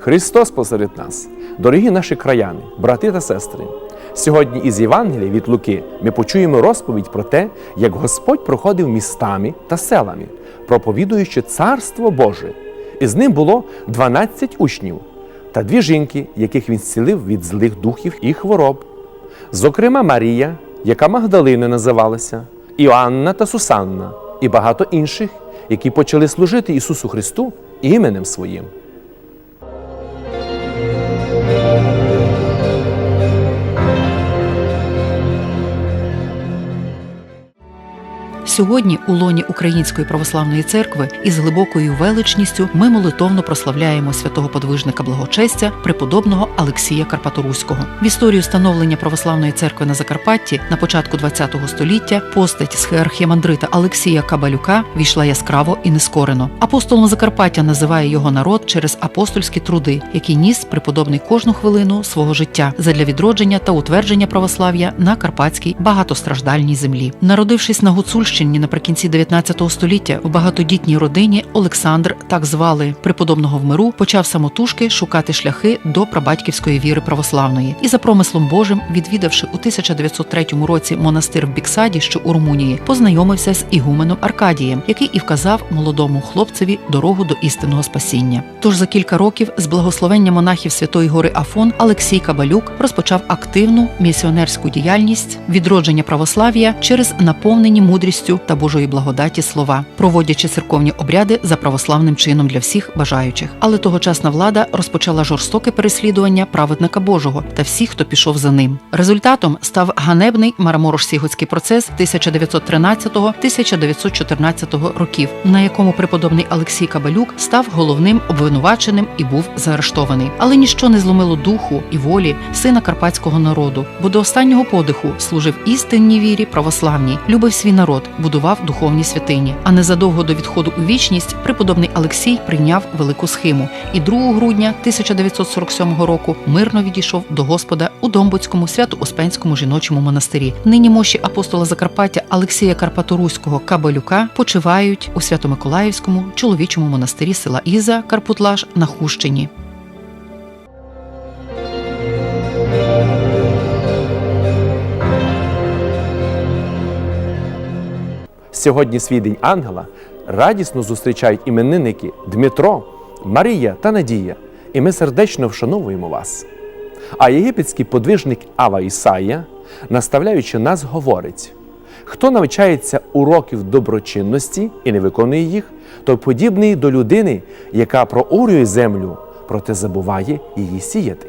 Христос посеред нас, дорогі наші краяни, брати та сестри. Сьогодні із Євангелія від Луки ми почуємо розповідь про те, як Господь проходив містами та селами, проповідуючи Царство Боже. І з ним було 12 учнів та дві жінки, яких він зцілив від злих духів і хвороб. Зокрема, Марія, яка Магдалина називалася, Іоанна та Сусанна, і багато інших, які почали служити Ісусу Христу іменем своїм. Сьогодні у лоні Української православної церкви із глибокою величністю ми молитовно прославляємо святого подвижника благочестя преподобного Алексія Карпаторуського. В історію становлення православної церкви на Закарпатті на початку ХХ століття постать схеархіємандрита Алексія Кабалюка війшла яскраво і нескорено. Апостолом Закарпаття називає його народ через апостольські труди, які ніс преподобний кожну хвилину свого життя задля відродження та утвердження православ'я на карпатській багатостраждальній землі. Народившись на Гуцульщині наприкінці 19 століття в багатодітній родині Олександр, так звали преподобного в миру, почав самотужки шукати шляхи до прабатьківської віри православної і за промислом Божим, відвідавши у 1903 році монастир в Біксаді, що у Румунії, познайомився з ігуменом Аркадієм, який і вказав молодому хлопцеві дорогу до істинного спасіння. Тож за кілька років з благословення монахів Святої Гори Афон Олексій Кабалюк розпочав активну місіонерську діяльність відродження православ'я через наповнені мудрістю та Божої благодаті слова, проводячи церковні обряди за православним чином для всіх бажаючих. Але тогочасна влада розпочала жорстоке переслідування праведника Божого та всіх, хто пішов за ним. Результатом став ганебний Мараморош-Сіготський процес 1913-1914 років, на якому преподобний Олексій Кабалюк став головним обвинуваченим і був заарештований. Але ніщо не зломило духу і волі сина карпатського народу, бо до останнього подиху служив істинній вірі православній, любив свій народ, будував духовні святині. А незадовго до відходу у вічність преподобний Олексій прийняв велику схиму і 2 грудня 1947 року мирно відійшов до Господа у Домбуцькому свято-успенському жіночому монастирі. Нині мощі апостола Закарпаття Олексія Карпаторуського Кабалюка почивають у Свято-Миколаївському чоловічому монастирі села Іза Карпутлаш на Хущині. Сьогодні свій день ангела радісно зустрічають іменинники Дмитро, Марія та Надія, і ми сердечно вшановуємо вас. А єгипетський подвижник Ава Ісая, наставляючи нас, говорить: хто навчається уроків доброчинності і не виконує їх, той подібний до людини, яка проорює землю, проте забуває її сіяти.